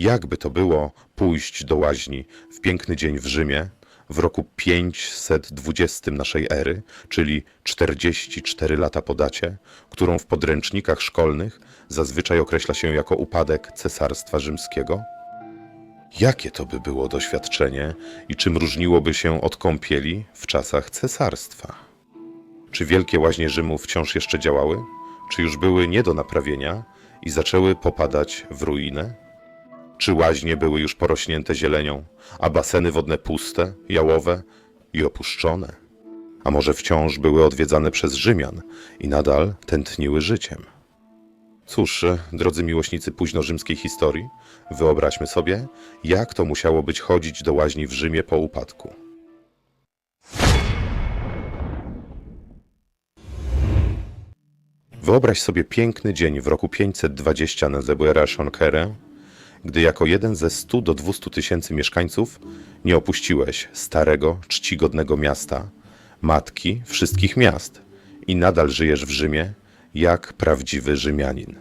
Jakby to było pójść do łaźni w piękny dzień w Rzymie w roku 520 naszej ery, czyli 44 lata po dacie, którą w podręcznikach szkolnych zazwyczaj określa się jako upadek Cesarstwa Rzymskiego? Jakie to by było doświadczenie i czym różniłoby się od kąpieli w czasach cesarstwa? Czy wielkie łaźnie Rzymu wciąż jeszcze działały? Czy już były nie do naprawienia i zaczęły popadać w ruinę? Czy łaźnie były już porośnięte zielenią, a baseny wodne puste, jałowe i opuszczone? A może wciąż były odwiedzane przez Rzymian i nadal tętniły życiem? Cóż, e, drodzy miłośnicy późnorzymskiej historii, wyobraźmy sobie, jak to musiało być chodzić do łaźni w Rzymie po upadku. Wyobraź sobie piękny dzień w roku 520 na Zebuera Shonkerę, gdy jako jeden ze 100 do 200 tysięcy mieszkańców nie opuściłeś starego, czcigodnego miasta, matki wszystkich miast i nadal żyjesz w Rzymie jak prawdziwy Rzymianin.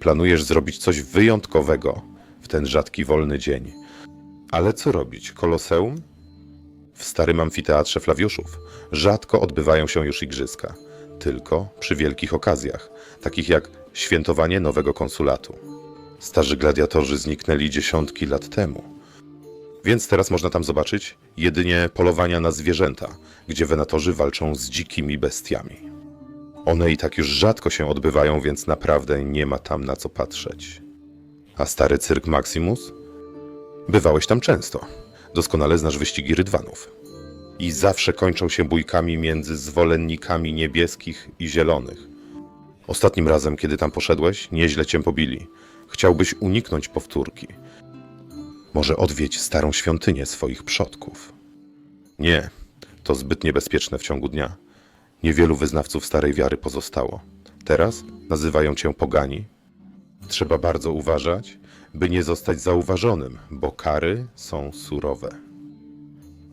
Planujesz zrobić coś wyjątkowego w ten rzadki wolny dzień. Ale co robić? Koloseum? W starym amfiteatrze Flawiuszów rzadko odbywają się już igrzyska, tylko przy wielkich okazjach, takich jak świętowanie nowego konsulatu. Starzy gladiatorzy zniknęli dziesiątki lat temu. Więc teraz można tam zobaczyć jedynie polowania na zwierzęta, gdzie wenatorzy walczą z dzikimi bestiami. One i tak już rzadko się odbywają, więc naprawdę nie ma tam na co patrzeć. A stary cyrk Maximus? Bywałeś tam często. Doskonale znasz wyścigi rydwanów. I zawsze kończą się bójkami między zwolennikami niebieskich i zielonych. Ostatnim razem, kiedy tam poszedłeś, nieźle cię pobili. Chciałbyś uniknąć powtórki. Może odwiedź starą świątynię swoich przodków. Nie, to zbyt niebezpieczne w ciągu dnia. Niewielu wyznawców starej wiary pozostało. Teraz nazywają cię pogani. Trzeba bardzo uważać, by nie zostać zauważonym, bo kary są surowe.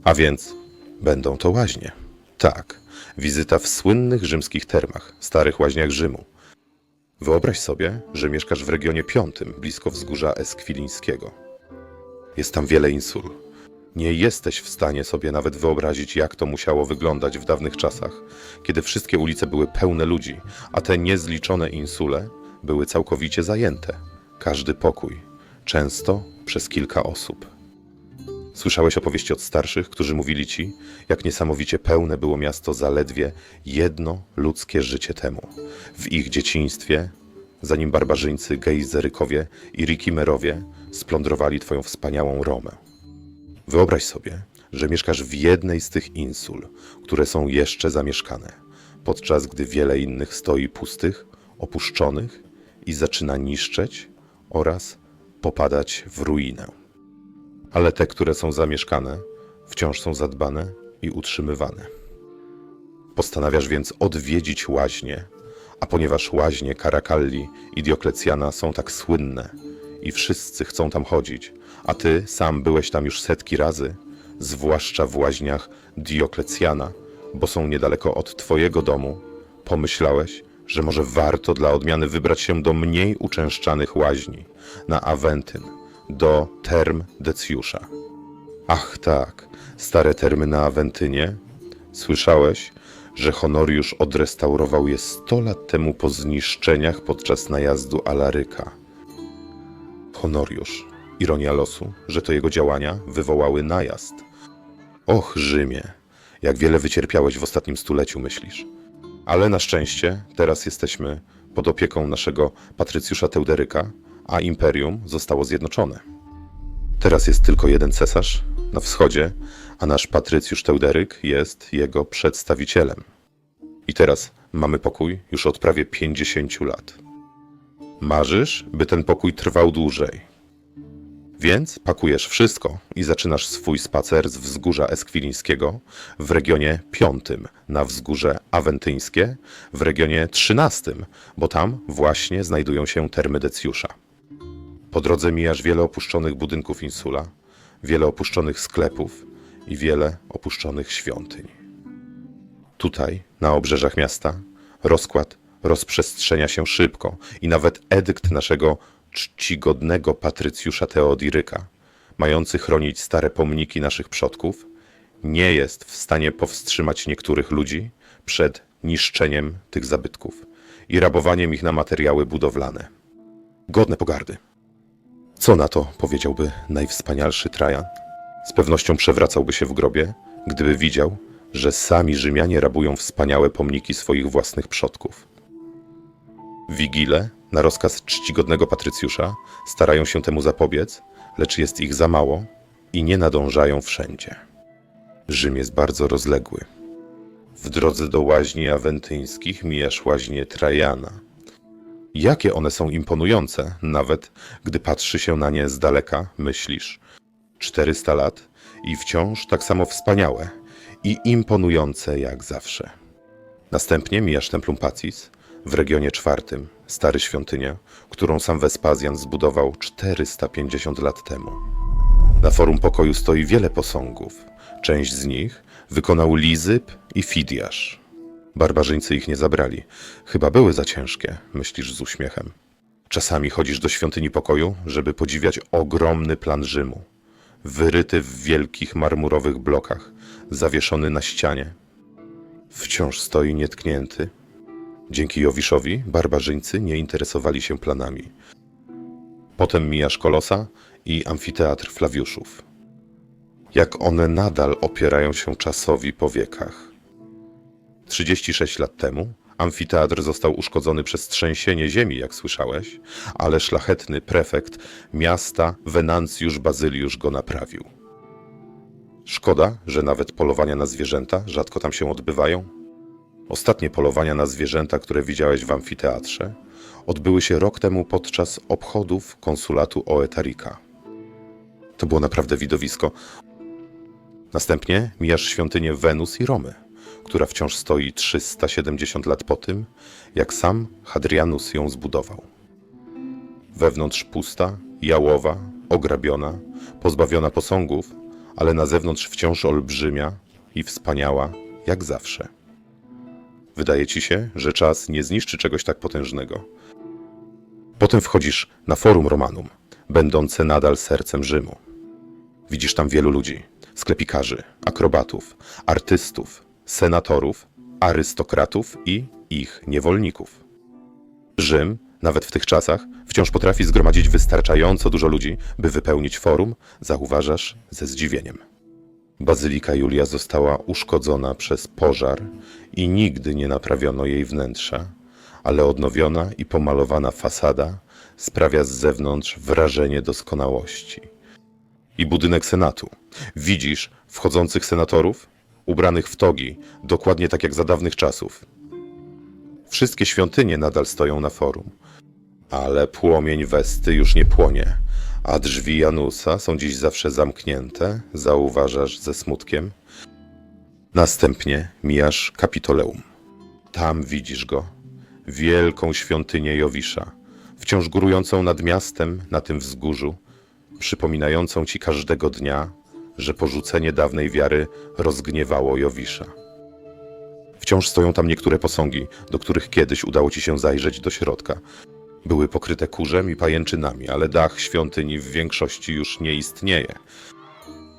A więc będą to łaźnie. Tak, wizyta w słynnych rzymskich termach, starych łaźniach Rzymu. Wyobraź sobie, że mieszkasz w regionie piątym, blisko wzgórza Eskwilińskiego. Jest tam wiele insul. Nie jesteś w stanie sobie nawet wyobrazić, jak to musiało wyglądać w dawnych czasach, kiedy wszystkie ulice były pełne ludzi, a te niezliczone insule były całkowicie zajęte. Każdy pokój, często przez kilka osób. Słyszałeś opowieści od starszych, którzy mówili ci, jak niesamowicie pełne było miasto zaledwie jedno ludzkie życie temu. W ich dzieciństwie, zanim barbarzyńcy, gejzerykowie i rikimerowie splądrowali twoją wspaniałą Romę. Wyobraź sobie, że mieszkasz w jednej z tych insul, które są jeszcze zamieszkane, podczas gdy wiele innych stoi pustych, opuszczonych i zaczyna niszczeć oraz popadać w ruinę. Ale te, które są zamieszkane, wciąż są zadbane i utrzymywane. Postanawiasz więc odwiedzić łaźnie, a ponieważ łaźnie Karakalli i Dioklecjana są tak słynne i wszyscy chcą tam chodzić, a ty sam byłeś tam już setki razy, zwłaszcza w łaźniach Dioklecjana, bo są niedaleko od twojego domu, pomyślałeś, że może warto dla odmiany wybrać się do mniej uczęszczanych łaźni, na Awentyn, do term Decjusza. Ach tak, stare termy na Awentynie. Słyszałeś, że Honoriusz odrestaurował je 100 lat temu po zniszczeniach podczas najazdu Alaryka. Honoriusz. Ironia losu, że to jego działania wywołały najazd. Och, Rzymie, jak wiele wycierpiałeś w ostatnim stuleciu, myślisz. Ale na szczęście teraz jesteśmy pod opieką naszego Patrycjusza Teuderyka, a imperium zostało zjednoczone. Teraz jest tylko jeden cesarz na wschodzie, a nasz Patrycjusz Teuderyk jest jego przedstawicielem. I teraz mamy pokój już od prawie 50 lat. Marzysz, by ten pokój trwał dłużej. Więc pakujesz wszystko i zaczynasz swój spacer z wzgórza Eskwilińskiego w regionie piątym na wzgórze Awentyńskie, w regionie trzynastym, bo tam właśnie znajdują się termy Decjusza. Po drodze mijasz wiele opuszczonych budynków insula, wiele opuszczonych sklepów i wiele opuszczonych świątyń. Tutaj, na obrzeżach miasta, rozkład rozprzestrzenia się szybko i nawet edykt naszego czcigodnego patrycjusza Teodiryka, mający chronić stare pomniki naszych przodków, nie jest w stanie powstrzymać niektórych ludzi przed niszczeniem tych zabytków i rabowaniem ich na materiały budowlane. Godne pogardy. Co na to powiedziałby najwspanialszy Trajan? Z pewnością przewracałby się w grobie, gdyby widział, że sami Rzymianie rabują wspaniałe pomniki swoich własnych przodków. Wigile, na rozkaz czcigodnego Patrycjusza, starają się temu zapobiec, lecz jest ich za mało i nie nadążają wszędzie. Rzym jest bardzo rozległy. W drodze do łaźni awentyńskich mijasz łaźnię Trajana. Jakie one są imponujące, nawet gdy patrzy się na nie z daleka, myślisz. 400 lat i wciąż tak samo wspaniałe i imponujące jak zawsze. Następnie mijasz Templum Pacis w regionie czwartym, stary świątynia, którą sam Wespazjan zbudował 450 lat temu. Na forum pokoju stoi wiele posągów. Część z nich wykonał Lizyp i Fidiasz. Barbarzyńcy ich nie zabrali. Chyba były za ciężkie, myślisz z uśmiechem. Czasami chodzisz do świątyni pokoju, żeby podziwiać ogromny plan Rzymu. Wyryty w wielkich marmurowych blokach, zawieszony na ścianie. Wciąż stoi nietknięty. Dzięki Jowiszowi barbarzyńcy nie interesowali się planami. Potem mijasz Kolosa i amfiteatr Flawiuszów. Jak one nadal opierają się czasowi po wiekach. 36 lat temu amfiteatr został uszkodzony przez trzęsienie ziemi, jak słyszałeś, ale szlachetny prefekt miasta Wenancjusz Bazyliusz go naprawił. Szkoda, że nawet polowania na zwierzęta rzadko tam się odbywają. Ostatnie polowania na zwierzęta, które widziałeś w amfiteatrze, odbyły się rok temu podczas obchodów konsulatu Oetarika. To było naprawdę widowisko. Następnie mijasz świątynię Wenus i Romy, która wciąż stoi 370 lat po tym, jak sam Hadrianus ją zbudował. Wewnątrz pusta, jałowa, ograbiona, pozbawiona posągów, ale na zewnątrz wciąż olbrzymia i wspaniała, jak zawsze. Wydaje ci się, że czas nie zniszczy czegoś tak potężnego. Potem wchodzisz na Forum Romanum, będące nadal sercem Rzymu. Widzisz tam wielu ludzi: sklepikarzy, akrobatów, artystów, senatorów, arystokratów i ich niewolników. Rzym, nawet w tych czasach, wciąż potrafi zgromadzić wystarczająco dużo ludzi, by wypełnić forum, zauważasz ze zdziwieniem. Bazylika Julia została uszkodzona przez pożar i nigdy nie naprawiono jej wnętrza, ale odnowiona i pomalowana fasada sprawia z zewnątrz wrażenie doskonałości. I budynek Senatu. Widzisz wchodzących senatorów, ubranych w togi, dokładnie tak jak za dawnych czasów. Wszystkie świątynie nadal stoją na forum, ale płomień Westy już nie płonie, a drzwi Janusa są dziś zawsze zamknięte, zauważasz ze smutkiem. Następnie mijasz Kapitoleum. Tam widzisz go, wielką świątynię Jowisza, wciąż górującą nad miastem na tym wzgórzu, przypominającą ci każdego dnia, że porzucenie dawnej wiary rozgniewało Jowisza. Wciąż stoją tam niektóre posągi, do których kiedyś udało ci się zajrzeć do środka. Były pokryte kurzem i pajęczynami, ale dach świątyni w większości już nie istnieje.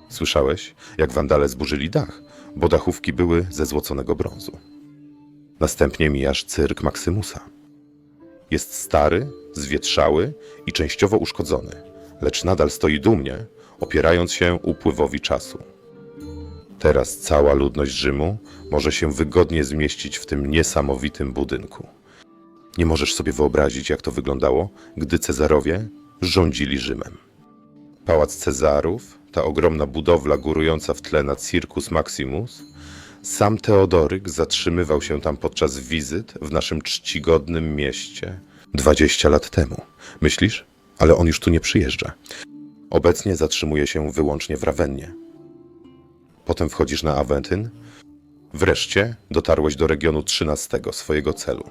Słyszałeś, jak wandale zburzyli dach, bo dachówki były ze złoconego brązu. Następnie mijasz cyrk Maksymusa. Jest stary, zwietrzały i częściowo uszkodzony, lecz nadal stoi dumnie, opierając się upływowi czasu. Teraz cała ludność Rzymu może się wygodnie zmieścić w tym niesamowitym budynku. Nie możesz sobie wyobrazić, jak to wyglądało, gdy Cezarowie rządzili Rzymem. Pałac Cezarów, ta ogromna budowla górująca w tle na Circus Maximus, sam Teodoryk zatrzymywał się tam podczas wizyt w naszym czcigodnym mieście 20 lat temu. Myślisz? Ale on już tu nie przyjeżdża. Obecnie zatrzymuje się wyłącznie w Rawennie. Potem wchodzisz na Awentyn. Wreszcie dotarłeś do regionu 13 swojego celu.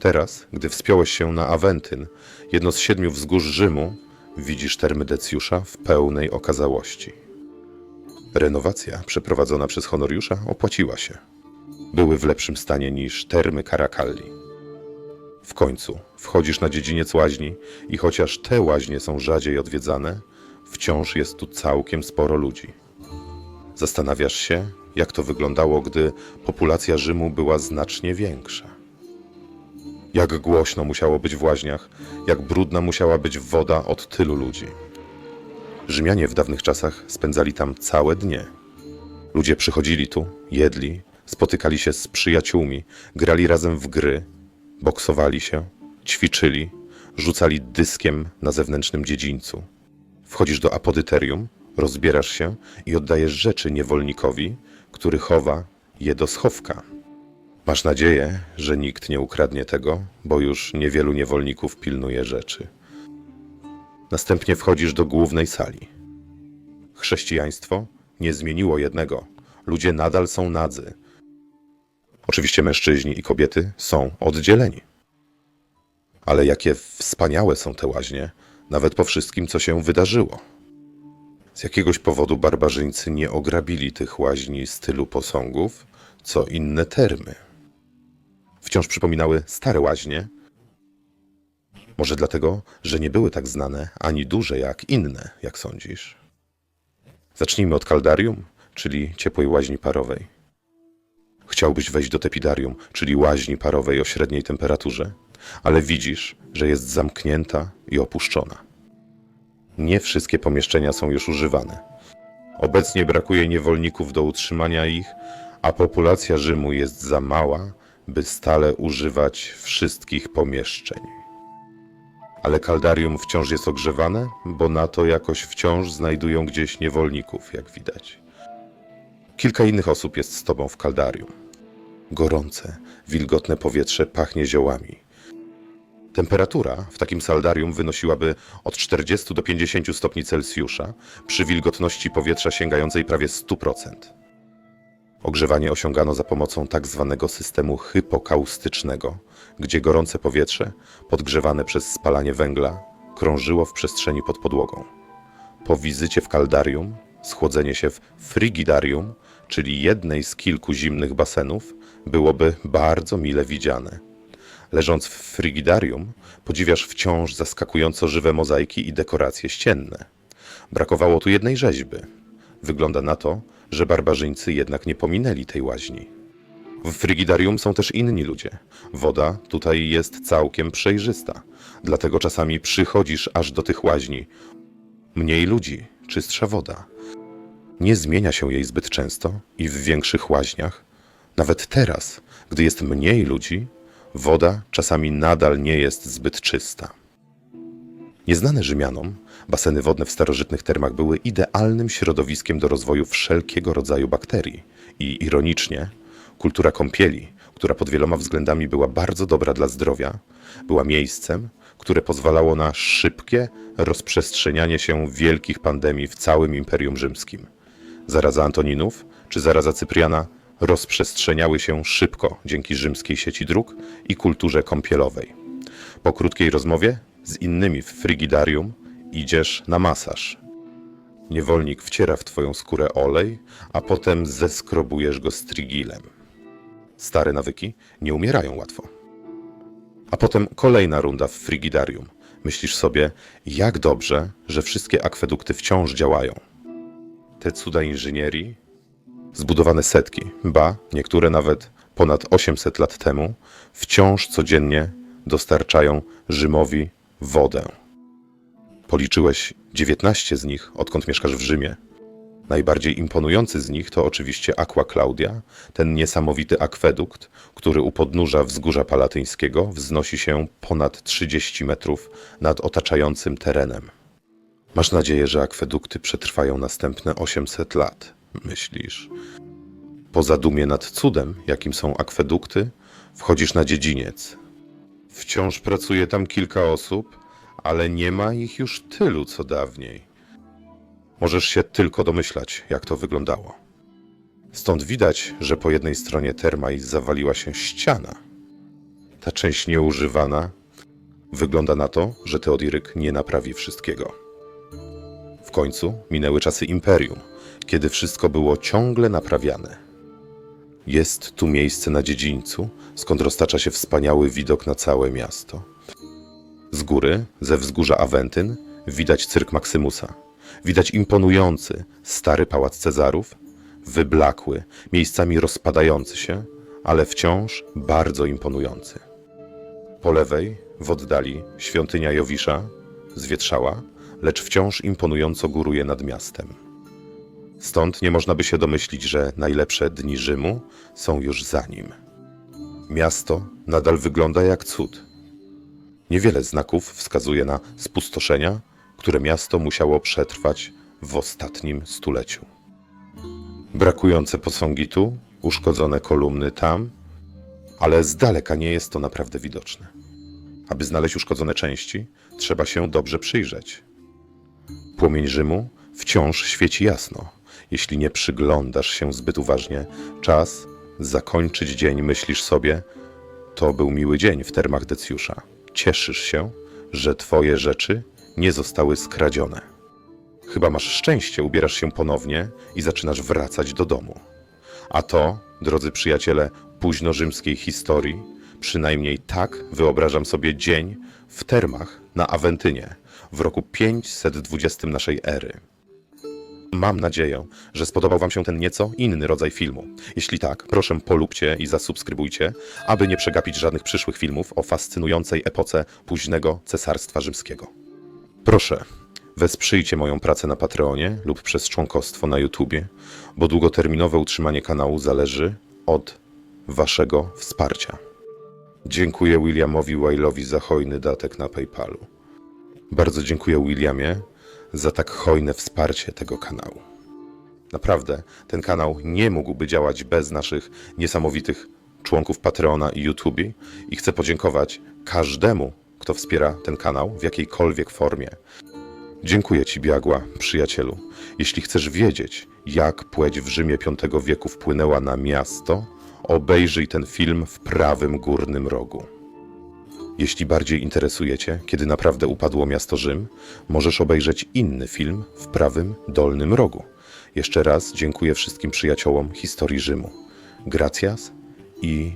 Teraz, gdy wspiąłeś się na Awentyn, jedno z siedmiu wzgórz Rzymu, widzisz termy Decjusza w pełnej okazałości. Renowacja przeprowadzona przez honoriusza opłaciła się. Były w lepszym stanie niż termy Karakalli. W końcu wchodzisz na dziedziniec łaźni i chociaż te łaźnie są rzadziej odwiedzane, wciąż jest tu całkiem sporo ludzi. Zastanawiasz się, jak to wyglądało, gdy populacja Rzymu była znacznie większa. Jak głośno musiało być w łaźniach, jak brudna musiała być woda od tylu ludzi. Rzymianie w dawnych czasach spędzali tam całe dnie. Ludzie przychodzili tu, jedli, spotykali się z przyjaciółmi, grali razem w gry, boksowali się, ćwiczyli, rzucali dyskiem na zewnętrznym dziedzińcu. Wchodzisz do apodyterium, rozbierasz się i oddajesz rzeczy niewolnikowi, który chowa je do schowka. Masz nadzieję, że nikt nie ukradnie tego, bo już niewielu niewolników pilnuje rzeczy. Następnie wchodzisz do głównej sali. Chrześcijaństwo nie zmieniło jednego. Ludzie nadal są nadzy. Oczywiście mężczyźni i kobiety są oddzieleni. Ale jakie wspaniałe są te łaźnie, nawet po wszystkim, co się wydarzyło. Z jakiegoś powodu barbarzyńcy nie ograbili tych łaźni stylu posągów, co inne termy. Wciąż przypominały stare łaźnie. Może dlatego, że nie były tak znane ani duże jak inne, jak sądzisz. Zacznijmy od kaldarium, czyli ciepłej łaźni parowej. Chciałbyś wejść do tepidarium, czyli łaźni parowej o średniej temperaturze, ale widzisz, że jest zamknięta i opuszczona. Nie wszystkie pomieszczenia są już używane. Obecnie brakuje niewolników do utrzymania ich, a populacja Rzymu jest za mała, by stale używać wszystkich pomieszczeń. Ale kaldarium wciąż jest ogrzewane, bo na to jakoś wciąż znajdują gdzieś niewolników, jak widać. Kilka innych osób jest z tobą w kaldarium. Gorące, wilgotne powietrze pachnie ziołami. Temperatura w takim saldarium wynosiłaby od 40 do 50 stopni Celsjusza przy wilgotności powietrza sięgającej prawie 100%. Ogrzewanie osiągano za pomocą tak zwanego systemu hypokaustycznego, gdzie gorące powietrze, podgrzewane przez spalanie węgla, krążyło w przestrzeni pod podłogą. Po wizycie w kaldarium, schłodzenie się w frigidarium, czyli jednej z kilku zimnych basenów, byłoby bardzo mile widziane. Leżąc w frigidarium, podziwiasz wciąż zaskakująco żywe mozaiki i dekoracje ścienne. Brakowało tu jednej rzeźby. Wygląda na to, że barbarzyńcy jednak nie pominęli tej łaźni. W frigidarium są też inni ludzie. Woda tutaj jest całkiem przejrzysta, dlatego czasami przychodzisz aż do tych łaźni. Mniej ludzi, czystsza woda. Nie zmienia się jej zbyt często i w większych łaźniach, nawet teraz, gdy jest mniej ludzi, woda czasami nadal nie jest zbyt czysta. Nieznane Rzymianom, baseny wodne w starożytnych termach były idealnym środowiskiem do rozwoju wszelkiego rodzaju bakterii. I ironicznie, kultura kąpieli, która pod wieloma względami była bardzo dobra dla zdrowia, była miejscem, które pozwalało na szybkie rozprzestrzenianie się wielkich pandemii w całym Imperium Rzymskim. Zaraza Antoninów czy zaraza Cypriana rozprzestrzeniały się szybko dzięki rzymskiej sieci dróg i kulturze kąpielowej. Po krótkiej rozmowie z innymi w frigidarium idziesz na masaż. Niewolnik wciera w twoją skórę olej, a potem zeskrobujesz go strigilem. Stare nawyki nie umierają łatwo. A potem kolejna runda w frigidarium. Myślisz sobie, jak dobrze, że wszystkie akwedukty wciąż działają. Te cuda inżynierii, zbudowane setki, ba, niektóre nawet ponad 800 lat temu, wciąż codziennie dostarczają Rzymowi wodę. Policzyłeś 19 z nich, odkąd mieszkasz w Rzymie. Najbardziej imponujący z nich to oczywiście Aqua Claudia, ten niesamowity akwedukt, który u podnóża wzgórza palatyńskiego wznosi się ponad 30 metrów nad otaczającym terenem. Masz nadzieję, że akwedukty przetrwają następne 800 lat, myślisz. Po zadumie nad cudem, jakim są akwedukty, wchodzisz na dziedziniec. Wciąż pracuje tam kilka osób, ale nie ma ich już tylu co dawniej. Możesz się tylko domyślać, jak to wyglądało. Stąd widać, że po jednej stronie termai zawaliła się ściana. Ta część nieużywana wygląda na to, że Teodiryk nie naprawi wszystkiego. W końcu minęły czasy imperium, kiedy wszystko było ciągle naprawiane. Jest tu miejsce na dziedzińcu, skąd roztacza się wspaniały widok na całe miasto. Z góry, ze wzgórza Awentyn, widać cyrk Maksymusa. Widać imponujący, stary pałac Cezarów, wyblakły, miejscami rozpadający się, ale wciąż bardzo imponujący. Po lewej, w oddali, świątynia Jowisza, zwietrzała, lecz wciąż imponująco góruje nad miastem. Stąd nie można by się domyślić, że najlepsze dni Rzymu są już za nim. Miasto nadal wygląda jak cud. Niewiele znaków wskazuje na spustoszenia, które miasto musiało przetrwać w ostatnim stuleciu. Brakujące posągi tu, uszkodzone kolumny tam, ale z daleka nie jest to naprawdę widoczne. Aby znaleźć uszkodzone części, trzeba się dobrze przyjrzeć. Płomień Rzymu wciąż świeci jasno. Jeśli nie przyglądasz się zbyt uważnie, czas zakończyć dzień myślisz sobie, to był miły dzień w termach Decjusza. Cieszysz się, że twoje rzeczy nie zostały skradzione. Chyba masz szczęście, ubierasz się ponownie i zaczynasz wracać do domu. A to, drodzy przyjaciele późnorzymskiej historii, przynajmniej tak wyobrażam sobie dzień w termach na Awentynie w roku 520 naszej ery. Mam nadzieję, że spodobał Wam się ten nieco inny rodzaj filmu. Jeśli tak, proszę polubcie i zasubskrybujcie, aby nie przegapić żadnych przyszłych filmów o fascynującej epoce późnego Cesarstwa Rzymskiego. Proszę, wesprzyjcie moją pracę na Patreonie lub przez członkostwo na YouTubie, bo długoterminowe utrzymanie kanału zależy od Waszego wsparcia. Dziękuję Williamowi Wailowi za hojny datek na PayPalu. Bardzo dziękuję Williamie za tak hojne wsparcie tego kanału. Naprawdę, ten kanał nie mógłby działać bez naszych niesamowitych członków Patreona i YouTube i chcę podziękować każdemu, kto wspiera ten kanał w jakiejkolwiek formie. Dziękuję Ci, Biagła, przyjacielu. Jeśli chcesz wiedzieć, jak płeć w Rzymie V wieku wpłynęła na miasto, obejrzyj ten film w prawym górnym rogu. Jeśli bardziej interesuje Cię, kiedy naprawdę upadło miasto Rzym, możesz obejrzeć inny film w prawym dolnym rogu. Jeszcze raz dziękuję wszystkim przyjaciołom historii Rzymu. Gracias i